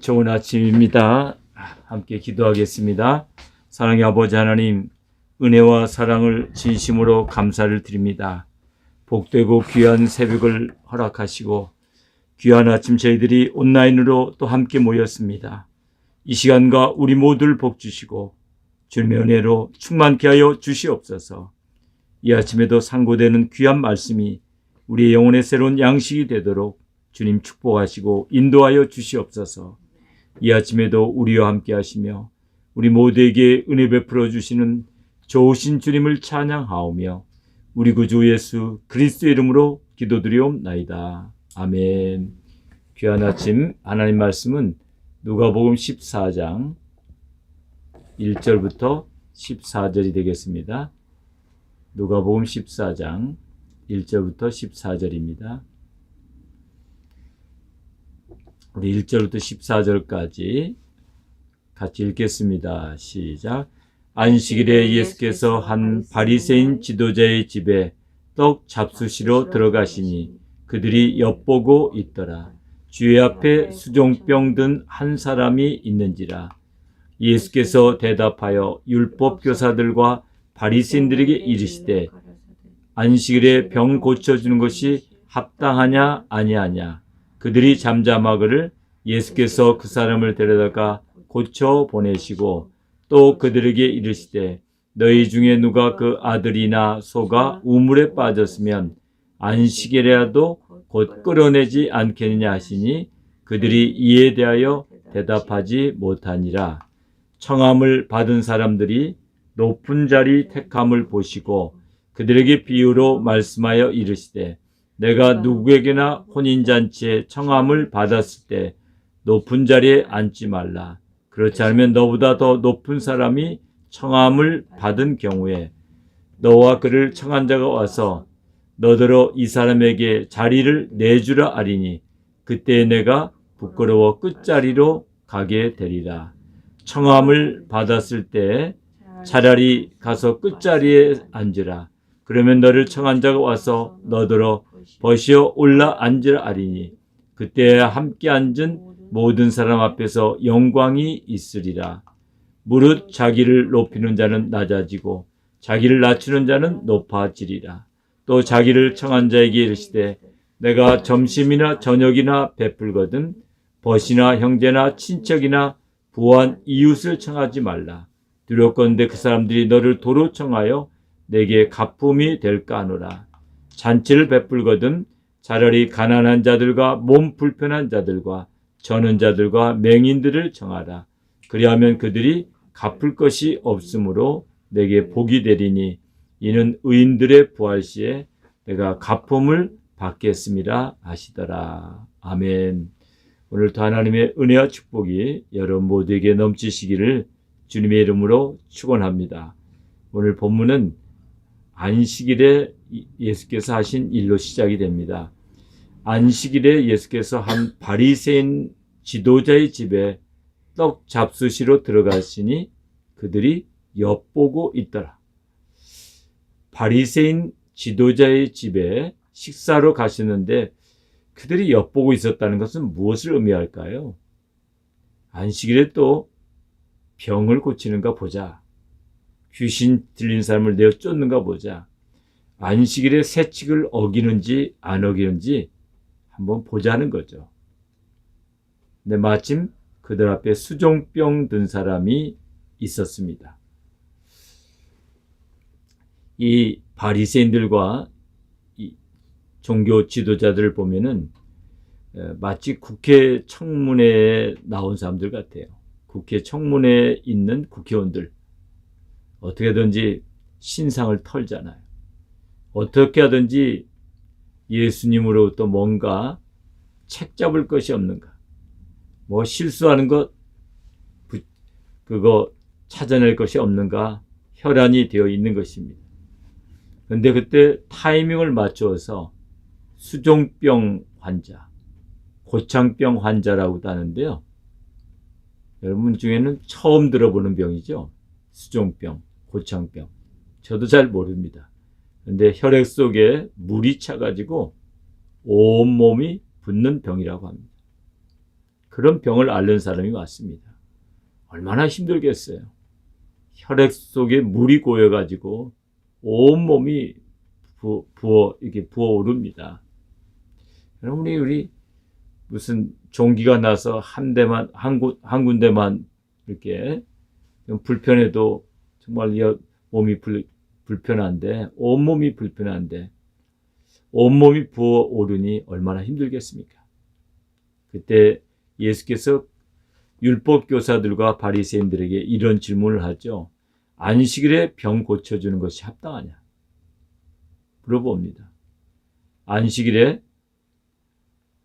좋은 아침입니다. 함께 기도하겠습니다. 사랑의 아버지 하나님, 은혜와 사랑을 진심으로 감사를 드립니다. 복되고 귀한 새벽을 허락하시고, 귀한 아침 저희들이 온라인으로 또 함께 모였습니다. 이 시간과 우리 모두를 복 주시고, 주님의 은혜로 충만케 하여 주시옵소서. 이 아침에도 상고되는 귀한 말씀이 우리의 영혼의 새로운 양식이 되도록 주님 축복하시고 인도하여 주시옵소서. 이 아침에도 우리와 함께 하시며 우리 모두에게 은혜 베풀어 주시는 좋으신 주님을 찬양하오며 우리 구주 예수 그리스도 이름으로 기도드리옵나이다. 아멘. 귀한 아침 하나님 말씀은 누가복음 14장 1절부터 14절이 되겠습니다. 누가복음 14장 1절부터 14절입니다. 우리 1절부터 14절까지 같이 읽겠습니다. 시작. 안식일에 예수께서 한 바리새인 지도자의 집에 떡 잡수시러 들어가시니 그들이 엿보고 있더라. 주의 앞에 수종병 든 한 사람이 있는지라. 예수께서 대답하여 율법 교사들과 바리새인들에게 이르시되 안식일에 병 고쳐 주는 것이 합당하냐 아니하냐 그들이 잠잠하거를 예수께서 그 사람을 데려다가 고쳐 보내시고 또 그들에게 이르시되 너희 중에 누가 그 아들이나 소가 우물에 빠졌으면 안식일에라도 곧 끌어내지 않겠느냐 하시니 그들이 이에 대하여 대답하지 못하니라. 청함을 받은 사람들이 높은 자리 택함을 보시고 그들에게 비유로 말씀하여 이르시되 내가 누구에게나 혼인잔치에 청함을 받았을 때 높은 자리에 앉지 말라. 그렇지 않으면 너보다 더 높은 사람이 청함을 받은 경우에 너와 그를 청한 자가 와서 너더러 이 사람에게 자리를 내주라 아리니 그때 내가 부끄러워 끝자리로 가게 되리라. 청함을 받았을 때 차라리 가서 끝자리에 앉으라. 그러면 너를 청한 자가 와서 너더러 버시어 올라 앉으라 아리니 그때 함께 앉은 모든 사람 앞에서 영광이 있으리라. 무릇 자기를 높이는 자는 낮아지고 자기를 낮추는 자는 높아지리라. 또 자기를 청한 자에게 이르시되 내가 점심이나 저녁이나 베풀거든 벗이나 형제나 친척이나 부한 이웃을 청하지 말라. 두렵건대 그 사람들이 너를 도로 청하여 내게 가품이 될까 하노라. 잔치를 베풀거든 차라리 가난한 자들과 몸 불편한 자들과 저는 자들과 맹인들을 정하라. 그리하면 그들이 갚을 것이 없으므로 내게 복이 되리니 이는 의인들의 부활 시에 내가 가품을 받겠습니다 하시더라. 아멘. 오늘도 하나님의 은혜와 축복이 여러분 모두에게 넘치시기를 주님의 이름으로 축원합니다. 오늘 본문은 안식일에 예수께서 하신 일로 시작이 됩니다. 안식일에 예수께서 한 바리새인 지도자의 집에 떡 잡수시러 들어가시니 그들이 엿보고 있더라. 바리새인 지도자의 집에 식사로 가시는데 그들이 엿보고 있었다는 것은 무엇을 의미할까요? 안식일에 또 병을 고치는가 보자. 귀신 들린 사람을 내어 쫓는가 보자. 안식일에 세칙을 어기는지 안 어기는지 한번 보자는 거죠. 근데 마침 그들 앞에 수종병 든 사람이 있었습니다. 이 바리새인들과 이 종교 지도자들을 보면은 마치 국회 청문회에 나온 사람들 같아요. 국회 청문회에 있는 국회의원들 어떻게든지 신상을 털잖아요. 어떻게 하든지 예수님으로부터 뭔가 책 잡을 것이 없는가. 뭐 실수하는 것, 그거 찾아낼 것이 없는가 혈안이 되어 있는 것입니다. 근데 그때 타이밍을 맞춰서 수종병 환자, 고창병 환자라고도 하는데요. 여러분 중에는 처음 들어보는 병이죠. 수종병, 고창병. 저도 잘 모릅니다. 근데 혈액 속에 물이 차가지고 온몸이 붓는 병이라고 합니다. 그런 병을 앓는 사람이 왔습니다. 얼마나 힘들겠어요. 혈액 속에 물이 고여가지고 온 몸이 부, 부어 이렇게 부어오릅니다. 여러분이 우리 무슨 종기가 나서 한 대만 한, 곳, 한 군데만 이렇게 좀 불편해도 정말 여- 몸이 불, 불편한데 온 몸이 불편한데 온 몸이 부어오르니 얼마나 힘들겠습니까? 그때 예수께서 율법 교사들과 바리새인들에게 이런 질문을 하죠. 안식일에 병 고쳐주는 것이 합당하냐? 물어봅니다. 안식일에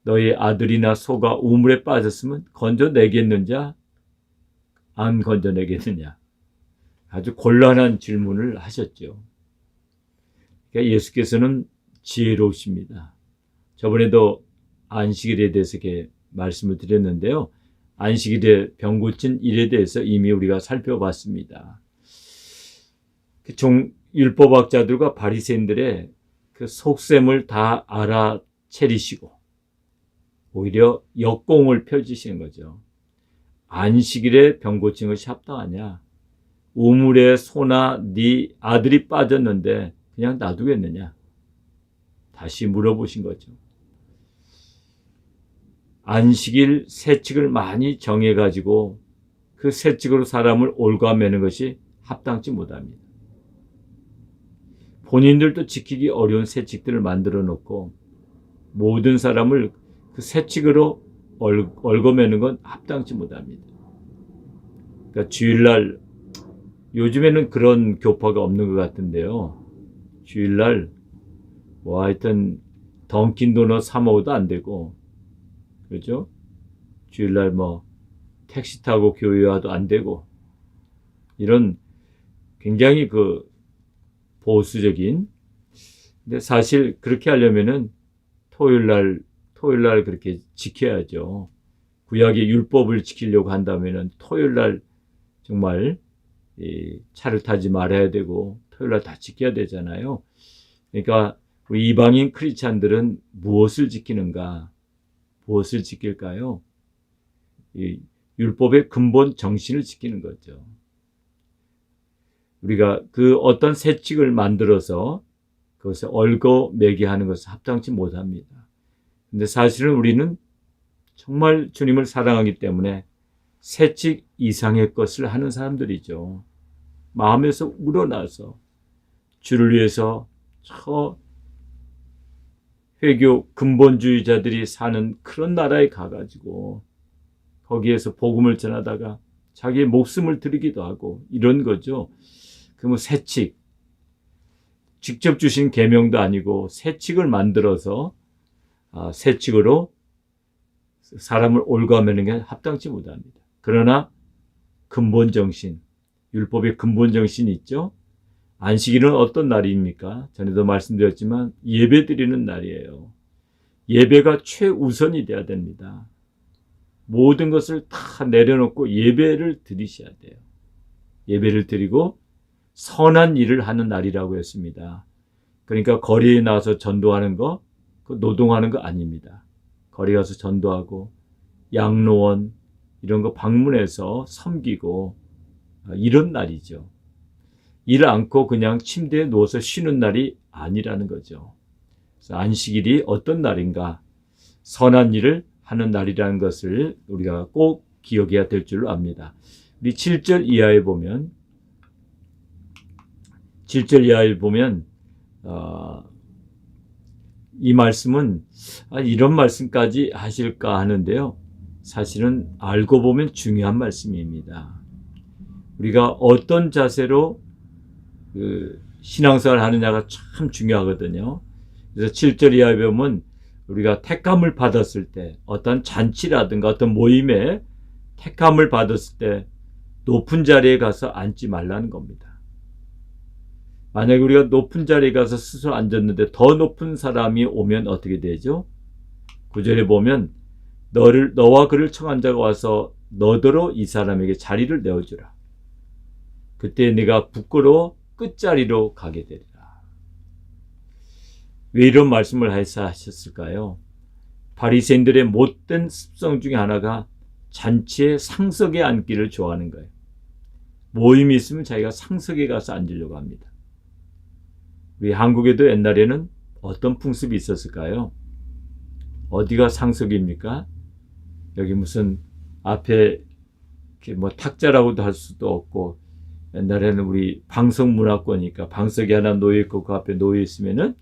너희 아들이나 소가 우물에 빠졌으면 건져내겠느냐? 안 건져내겠느냐? 아주 곤란한 질문을 하셨죠. 그러니까 예수께서는 지혜로우십니다. 저번에도 안식일에 대해서 이렇게 말씀을 드렸는데요. 안식일에 병 고친 일에 대해서 이미 우리가 살펴봤습니다. 그 종, 율법학자들과 바리새인들의 그 속셈을 다 알아채리시고 오히려 역공을 펼치시는 거죠. 안식일에 병 고친 것이 합당하냐? 우물에 소나 네 아들이 빠졌는데 그냥 놔두겠느냐? 다시 물어보신 거죠. 안식일 세칙을 많이 정해가지고 그 세칙으로 사람을 올가매는 것이 합당치 못합니다. 본인들도 지키기 어려운 세칙들을 만들어 놓고 모든 사람을 그 세칙으로 얼, 얽어매는 건 합당치 못합니다. 그러니까 주일날 요즘에는 그런 교파가 없는 것 같은데요. 주일날 뭐 하여튼 던킨 도넛 사 먹어도 안 되고 그죠? 주일날 뭐 택시 타고 교회 와도 안 되고 이런 굉장히 그 보수적인 근데 사실 그렇게 하려면은 토요일 날 토요일 날 그렇게 지켜야죠. 구약의 율법을 지키려고 한다면은 토요일 날 정말 이 차를 타지 말아야 되고 토요일 날 다 지켜야 되잖아요. 그러니까 우리 이방인 크리스찬들은 무엇을 지키는가? 무엇을 지킬까요? 이 율법의 근본 정신을 지키는 거죠. 우리가 그 어떤 세칙을 만들어서 그것을 얽어 매게 하는 것은 합당치 못합니다. 근데 사실은 우리는 정말 주님을 사랑하기 때문에 세칙 이상의 것을 하는 사람들이죠. 마음에서 우러나서 주를 위해서 저 회교 근본주의자들이 사는 그런 나라에 가가지고 거기에서 복음을 전하다가 자기의 목숨을 드리기도 하고 이런 거죠. 그뭐 세칙 직접 주신 계명도 아니고 세칙을 만들어서 아, 세칙으로 사람을 올가매는 게 합당치 못합니다. 그러나 근본 정신, 율법의 근본 정신이 있죠. 안식일은 어떤 날입니까? 전에도 말씀드렸지만 예배 드리는 날이에요. 예배가 최우선이 돼야 됩니다. 모든 것을 다 내려놓고 예배를 드리셔야 돼요. 예배를 드리고 선한 일을 하는 날이라고 했습니다. 그러니까 거리에 나와서 전도하는 거, 그 노동하는 거 아닙니다. 거리 가서 전도하고 양로원 이런 거 방문해서 섬기고 아, 이런 날이죠. 일 않고 그냥 침대에 누워서 쉬는 날이 아니라는 거죠. 안식일이 어떤 날인가? 선한 일을 하는 날이라는 것을 우리가 꼭 기억해야 될 줄로 압니다. 우리 7절 이하에 보면 7절 이하에 보면 어, 이 말씀은 아, 이런 말씀까지 하실까 하는데요. 사실은 알고 보면 중요한 말씀입니다. 우리가 어떤 자세로 그 신앙생활 하느냐가 참 중요하거든요. 그래서 7절 이하에 보면 우리가 택함을 받았을 때 어떤 잔치라든가 어떤 모임에 택함을 받았을 때 높은 자리에 가서 앉지 말라는 겁니다. 만약에 우리가 높은 자리에 가서 스스로 앉았는데 더 높은 사람이 오면 어떻게 되죠? 구절에 보면 너를 너와 그를 청한 자가 와서 너더러 이 사람에게 자리를 내어주라. 그때 네가 부끄러워 끝자리로 가게 되리라. 왜 이런 말씀을 하셨을까요? 바리새인들의 못된 습성 중에 하나가 잔치에 상석에 앉기를 좋아하는 거예요. 모임이 있으면 자기가 상석에 가서 앉으려고 합니다. 우리 한국에도 옛날에는 어떤 풍습이 있었을까요? 어디가 상석입니까? 여기 무슨 앞에 뭐 탁자라고도 할 수도 없고 옛날에는 우리 방석 문화권이니까 방석이 하나 놓여 있고 그 앞에 놓여 있으면은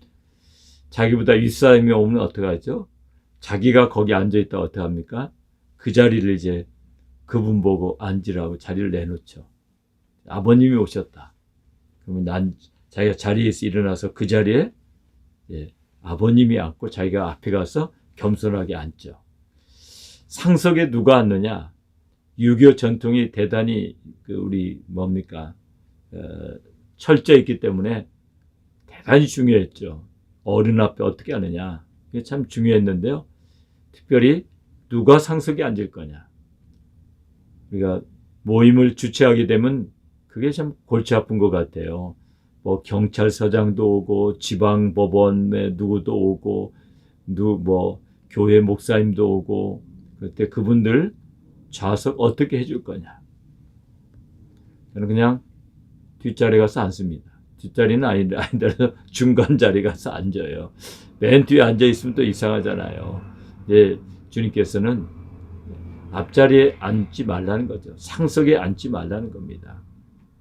자기보다 윗사람이 오면 어떡 하죠? 자기가 거기 앉아 있다 어떡 합니까? 그 자리를 이제 그분 보고 앉으라고 자리를 내놓죠. 아버님이 오셨다. 그러면 난 자기가 자리에서 일어나서 그 자리에 예, 아버님이 앉고 자기가 앞에 가서 겸손하게 앉죠. 상석에 누가 앉느냐? 유교 전통이 대단히 그 우리 뭡니까 어, 철저 있기 때문에 대단히 중요했죠. 어른 앞에 어떻게 하느냐 이게 참 중요했는데요. 특별히 누가 상석에 앉을 거냐. 우리가 모임을 주최하게 되면 그게 참 골치 아픈 것 같아요. 뭐 경찰서장도 오고 지방 법원에 누구도 오고 누 뭐 교회 목사님도 오고 그때 그분들 좌석 어떻게 해줄 거냐. 저는 그냥 뒷자리 가서 앉습니다. 뒷자리는 아닌데, 아닌데 중간 자리 가서 앉아요. 맨 뒤에 앉아 있으면 또 이상하잖아요. 예, 주님께서는 앞자리에 앉지 말라는 거죠. 상석에 앉지 말라는 겁니다.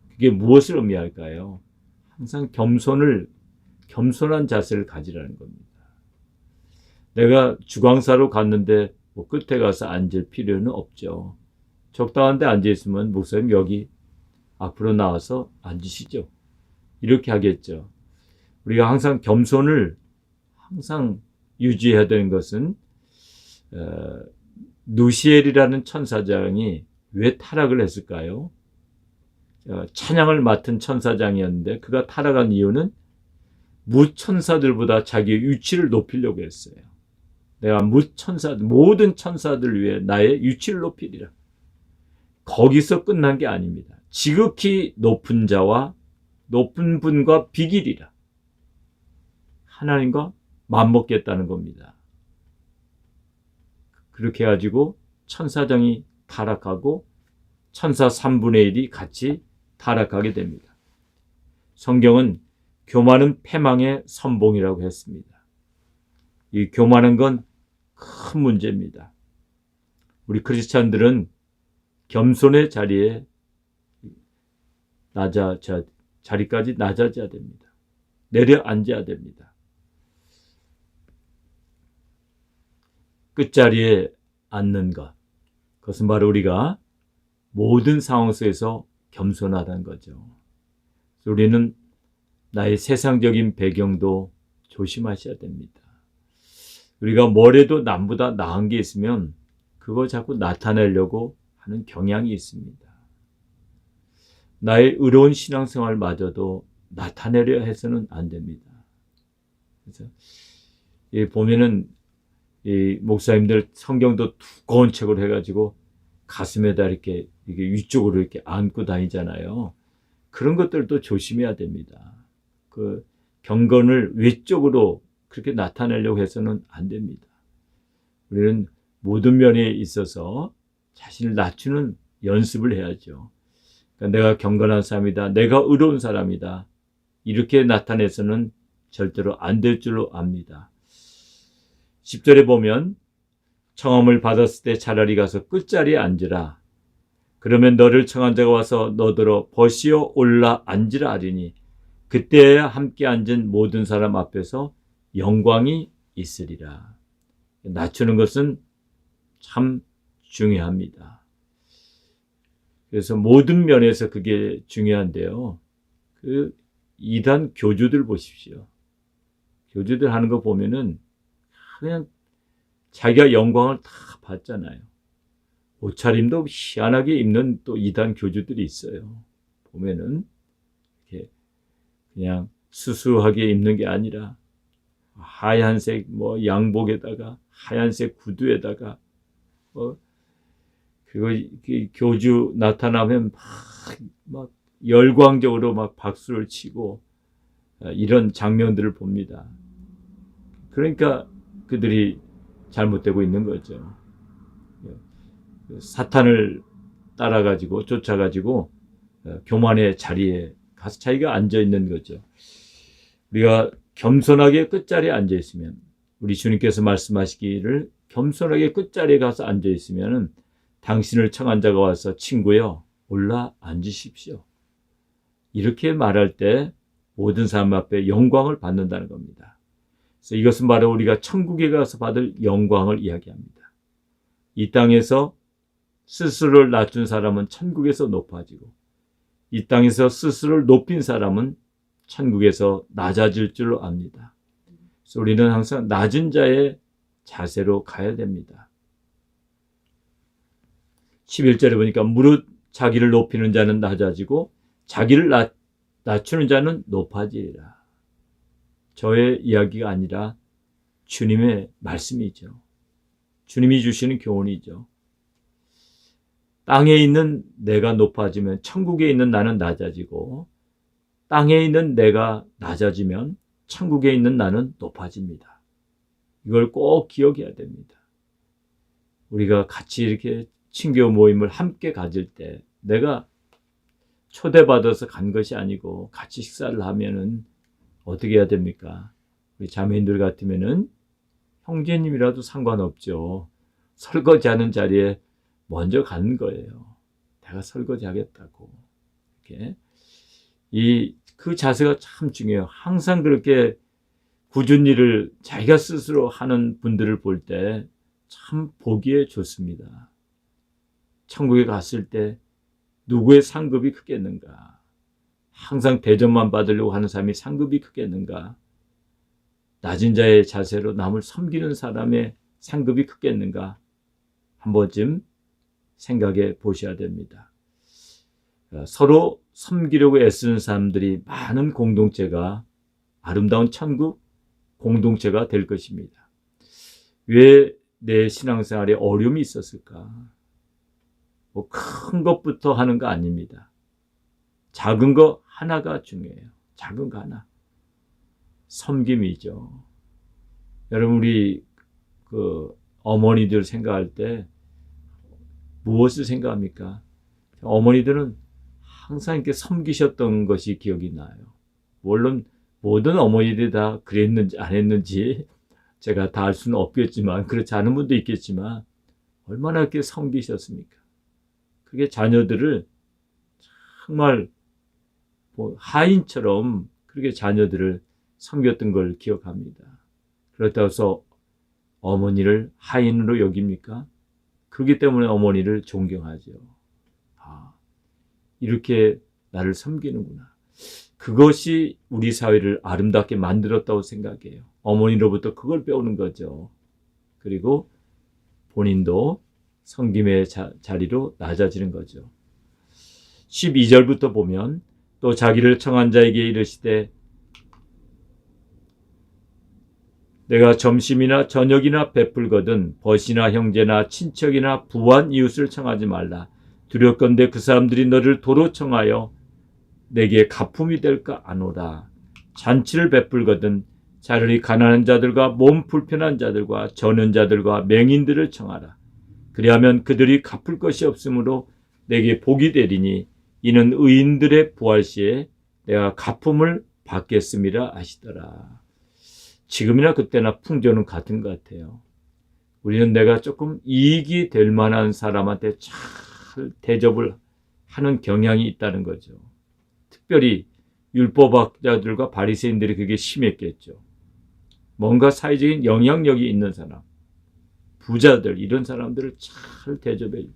그게 무엇을 의미할까요? 항상 겸손을, 겸손한 자세를 가지라는 겁니다. 내가 주광사로 갔는데 뭐 끝에 가서 앉을 필요는 없죠. 적당한 데 앉아 있으면 목사님 여기 앞으로 나와서 앉으시죠. 이렇게 하겠죠. 우리가 항상 겸손을 항상 유지해야 되는 것은 어, 누시엘이라는 천사장이 왜 타락을 했을까요? 어, 찬양을 맡은 천사장이었는데 그가 타락한 이유는 무천사들보다 자기의 위치를 높이려고 했어요. 내가 무천사 모든 천사들 위해 나의 위치를 높이리라. 거기서 끝난 게 아닙니다. 지극히 높은 자와 높은 분과 비길이라. 하나님과 맞먹겠다는 겁니다. 그렇게 해가지고 천사장이 타락하고 천사 3분의 1이 같이 타락하게 됩니다. 성경은 교만은 패망의 선봉이라고 했습니다. 이 교만한 건 큰 문제입니다. 우리 크리스찬들은 겸손의 자리에 낮아 자리까지 낮아져야 됩니다. 내려앉아야 됩니다. 끝자리에 앉는 것. 그것은 바로 우리가 모든 상황 속에서 겸손하다는 거죠. 우리는 나의 세상적인 배경도 조심하셔야 됩니다. 우리가 뭐래도 남보다 나은 게 있으면 그거 자꾸 나타내려고 하는 경향이 있습니다. 나의 의로운 신앙생활마저도 나타내려 해서는 안 됩니다. 그래서 이 보면은 이 목사님들 성경도 두꺼운 책으로 해가지고 가슴에다 이렇게 이게 위쪽으로 이렇게 안고 다니잖아요. 그런 것들도 조심해야 됩니다. 그 경건을 외적으로 그렇게 나타내려고 해서는 안 됩니다. 우리는 모든 면에 있어서 자신을 낮추는 연습을 해야죠. 그러니까 내가 경건한 사람이다. 내가 의로운 사람이다. 이렇게 나타내서는 절대로 안 될 줄로 압니다. 10절에 보면 청함을 받았을 때 차라리 가서 끝자리에 앉으라. 그러면 너를 청한 자가 와서 너더러 버시어 올라 앉으라 하리니 그때야 함께 앉은 모든 사람 앞에서 영광이 있으리라. 낮추는 것은 참 중요합니다. 그래서 모든 면에서 그게 중요한데요. 그 이단 교주들 보십시오. 교주들 하는 거 보면은 그냥 자기가 영광을 다 받잖아요. 옷차림도 희한하게 입는 또 이단 교주들이 있어요. 보면은 이렇게 그냥 수수하게 입는 게 아니라 하얀색 뭐 양복에다가 하얀색 구두에다가 어 그리고 교주 나타나면 막, 막 열광적으로 막 박수를 치고 어, 이런 장면들을 봅니다. 그러니까 그들이 잘못되고 있는 거죠. 사탄을 따라가지고 쫓아가지고 어, 교만의 자리에 가서 자기가 앉아 있는 거죠. 우리가 겸손하게 끝자리에 앉아 있으면 우리 주님께서 말씀하시기를 겸손하게 끝자리에 가서 앉아 있으면은 당신을 청한 자가 와서 친구여 올라 앉으십시오. 이렇게 말할 때 모든 사람 앞에 영광을 받는다는 겁니다. 그래서 이것은 바로 우리가 천국에 가서 받을 영광을 이야기합니다. 이 땅에서 스스로를 낮춘 사람은 천국에서 높아지고 이 땅에서 스스로를 높인 사람은 천국에서 낮아질 줄 압니다. 그래서 우리는 항상 낮은 자의 자세로 가야 됩니다. 11절에 보니까 무릇 자기를 높이는 자는 낮아지고 자기를 낮, 낮추는 자는 높아지리라. 저의 이야기가 아니라 주님의 말씀이죠. 주님이 주시는 교훈이죠. 땅에 있는 내가 높아지면 천국에 있는 나는 낮아지고 땅에 있는 내가 낮아지면 천국에 있는 나는 높아집니다. 이걸 꼭 기억해야 됩니다. 우리가 같이 이렇게 친교 모임을 함께 가질 때 내가 초대받아서 간 것이 아니고 같이 식사를 하면은 어떻게 해야 됩니까? 우리 자매인들 같으면은 형제님이라도 상관없죠. 설거지하는 자리에 먼저 가는 거예요. 내가 설거지 하겠다고. 이렇게. 이, 그 자세가 참 중요해요. 항상 그렇게 굳은 일을 자기가 스스로 하는 분들을 볼 때 참 보기에 좋습니다. 천국에 갔을 때 누구의 상급이 크겠는가? 항상 대접만 받으려고 하는 사람이 상급이 크겠는가? 낮은 자의 자세로 남을 섬기는 사람의 상급이 크겠는가? 한 번쯤 생각해 보셔야 됩니다. 어, 서로 섬기려고 애쓰는 사람들이 많은 공동체가 아름다운 천국 공동체가 될 것입니다. 왜 내 신앙생활에 어려움이 있었을까? 뭐 큰 것부터 하는 거 아닙니다. 작은 거 하나가 중요해요. 작은 거 하나. 섬김이죠. 여러분 우리 그 어머니들 생각할 때 무엇을 생각합니까? 어머니들은 항상 이렇게 섬기셨던 것이 기억이 나요. 물론 모든 어머니들이 다 그랬는지 안 했는지 제가 다 알 수는 없겠지만 그렇지 않은 분도 있겠지만 얼마나 이렇게 섬기셨습니까? 그게 자녀들을 정말 뭐 하인처럼 그렇게 자녀들을 섬겼던 걸 기억합니다. 그렇다고 해서 어머니를 하인으로 여깁니까? 그렇기 때문에 어머니를 존경하죠. 아, 이렇게 나를 섬기는구나. 그것이 우리 사회를 아름답게 만들었다고 생각해요. 어머니로부터 그걸 배우는 거죠. 그리고 본인도 성김의 자, 자리로 낮아지는 거죠. 12절부터 보면 또 자기를 청한 자에게 이르시되 내가 점심이나 저녁이나 베풀거든 벗이나 형제나 친척이나 부한 이웃을 청하지 말라. 두렵건대 그 사람들이 너를 도로 청하여 내게 가품이 될까 아노라. 잔치를 베풀거든 자르리 가난한 자들과 몸 불편한 자들과 저는 자들과 맹인들을 청하라. 그리하면 그들이 갚을 것이 없으므로 내게 복이 되리니 이는 의인들의 부활 시에 내가 가품을 받겠음이라 하시더라. 지금이나 그때나 풍조는 같은 것 같아요. 우리는 내가 조금 이익이 될 만한 사람한테 잘 대접을 하는 경향이 있다는 거죠. 특별히 율법학자들과 바리새인들이 그게 심했겠죠. 뭔가 사회적인 영향력이 있는 사람, 부자들 이런 사람들을 잘 대접해.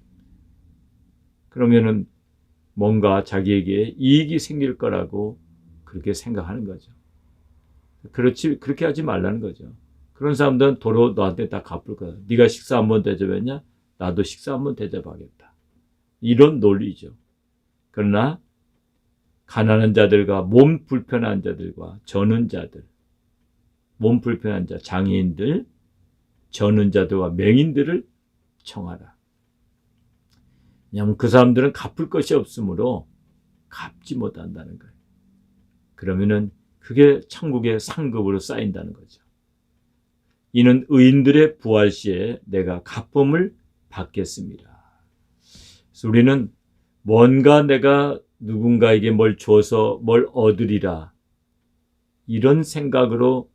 그러면은 뭔가 자기에게 이익이 생길 거라고 그렇게 생각하는 거죠. 그렇지 그렇게 하지 말라는 거죠. 그런 사람들은 도로 너한테 다 갚을 거야. 네가 식사 한 번 대접했냐? 나도 식사 한 번 대접하겠다. 이런 논리죠. 그러나 가난한 자들과 몸 불편한 자들과 저는 자들, 몸 불편한 자, 장애인들, 저는 자들과 맹인들을 청하라. 왜냐하면 그 사람들은 갚을 것이 없으므로 갚지 못한다는 거예요. 그러면은 그게 천국의 상급으로 쌓인다는 거죠. 이는 의인들의 부활 시에 내가 가품을 받겠습니다. 그래서 우리는 뭔가 내가 누군가에게 뭘 줘서 뭘 얻으리라 이런 생각으로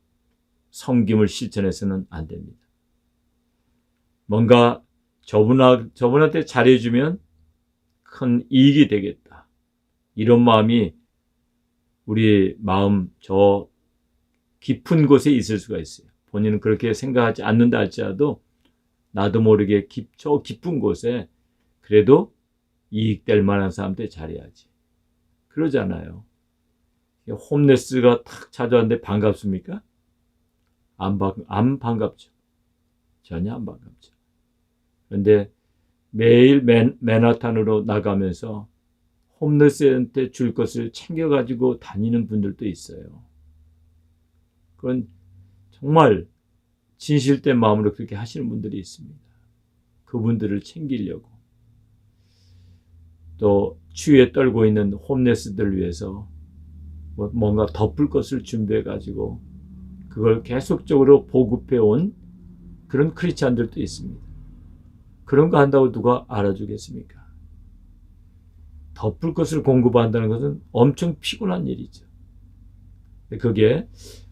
섬김을 실천해서는 안 됩니다. 뭔가 저분하, 저분한테 잘해주면 큰 이익이 되겠다. 이런 마음이 우리 마음 저 깊은 곳에 있을 수가 있어요. 본인은 그렇게 생각하지 않는다 할지라도 나도 모르게 깊, 저 깊은 곳에 그래도 이익될 만한 사람한테 잘해야지. 그러잖아요. 홈레스가 탁 찾아왔는데 반갑습니까? 안, 반, 안 반갑죠. 전혀 안 반갑죠. 그런데 매일 맨, 맨하탄으로 나가면서 홈레스한테 줄 것을 챙겨가지고 다니는 분들도 있어요. 그건 정말 진실된 마음으로 그렇게 하시는 분들이 있습니다. 그분들을 챙기려고. 또 추위에 떨고 있는 홈레스들을 위해서 뭐 뭔가 덮을 것을 준비해 가지고 그걸 계속적으로 보급해 온 그런 크리스찬들도 있습니다. 그런 거 한다고 누가 알아주겠습니까? 덮을 것을 공급한다는 것은 엄청 피곤한 일이죠. 그게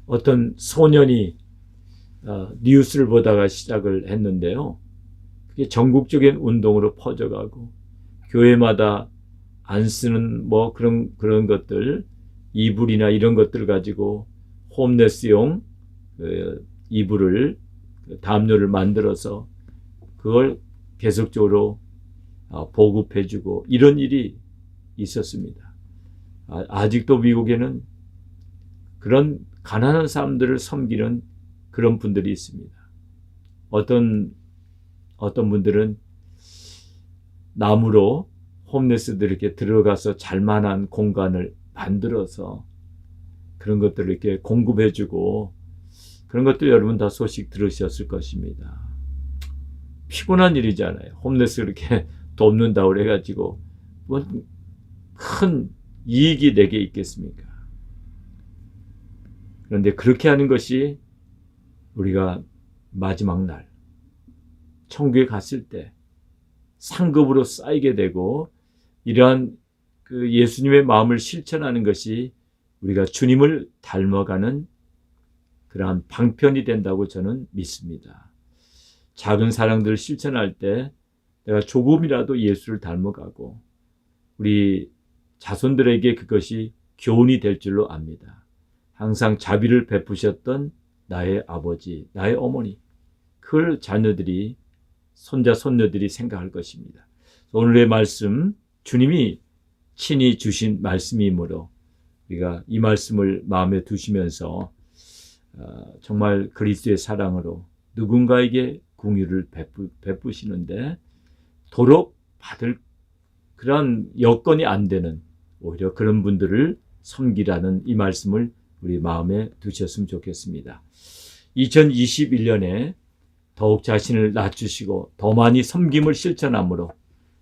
어떤 소년이 어, 뉴스를 보다가 시작을 했는데요. 그게 전국적인 운동으로 퍼져가고 교회마다 안 쓰는 뭐 그런 그런 것들 이불이나 이런 것들 가지고 홈레스용 그 이불을 그 담요를 만들어서 그걸 계속적으로 어, 보급해주고 이런 일이 있었습니다. 아, 아직도 미국에는 그런 가난한 사람들을 섬기는 그런 분들이 있습니다. 어떤 어떤 분들은 나무로 홈레스들 이렇게 들어가서 잘만한 공간을 만들어서 그런 것들을 이렇게 공급해주고 그런 것들 여러분 다 소식 들으셨을 것입니다. 피곤한 일이잖아요. 홈레스 이렇게 돕는다 그래가지고 뭐큰 이익이 내게 있겠습니까? 그런데 그렇게 하는 것이 우리가 마지막 날 천국에 갔을 때 상급으로 쌓이게 되고 이러한 그 예수님의 마음을 실천하는 것이 우리가 주님을 닮아가는 그러한 방편이 된다고 저는 믿습니다. 작은 사랑들을 실천할 때 내가 조금이라도 예수를 닮아가고 우리 자손들에게 그것이 교훈이 될 줄로 압니다. 항상 자비를 베푸셨던 나의 아버지, 나의 어머니, 그걸 자녀들이 손자 손녀들이 생각할 것입니다. 오늘의 말씀 주님이 친히 주신 말씀이므로 우리가 이 말씀을 마음에 두시면서 어, 정말 그리스도의 사랑으로 누군가에게 궁유를 베푸, 베푸시는데 도로 받을 그런 여건이 안 되는 오히려 그런 분들을 섬기라는 이 말씀을 우리 마음에 두셨으면 좋겠습니다. 2021년에 더욱 자신을 낮추시고 더 많이 섬김을 실천함으로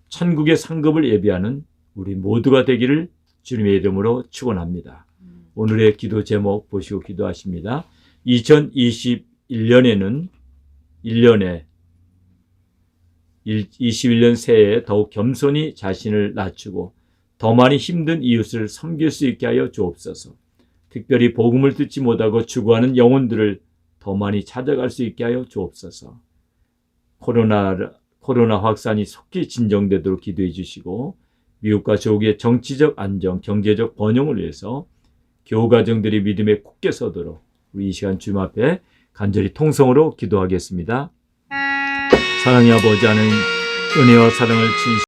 천국의 상급을 예비하는 우리 모두가 되기를 주님의 이름으로 축원합니다. 오늘의 기도 제목 보시고 기도하십니다. 2021년에는 1년에 21년 새해에 더욱 겸손히 자신을 낮추고 더 많이 힘든 이웃을 섬길 수 있게 하여 주옵소서. 특별히 복음을 듣지 못하고 추구하는 영혼들을 더 많이 찾아갈 수 있게 하여 주옵소서. 코로나, 코로나 확산이 속히 진정되도록 기도해 주시고, 미국과 조국의 정치적 안정, 경제적 번영을 위해서 교우 가정들이 믿음에 굳게 서도록 우리 이 시간 주님 앞에 간절히 통성으로 기도하겠습니다. 사랑의 아버지 하는 은혜와 사랑을 진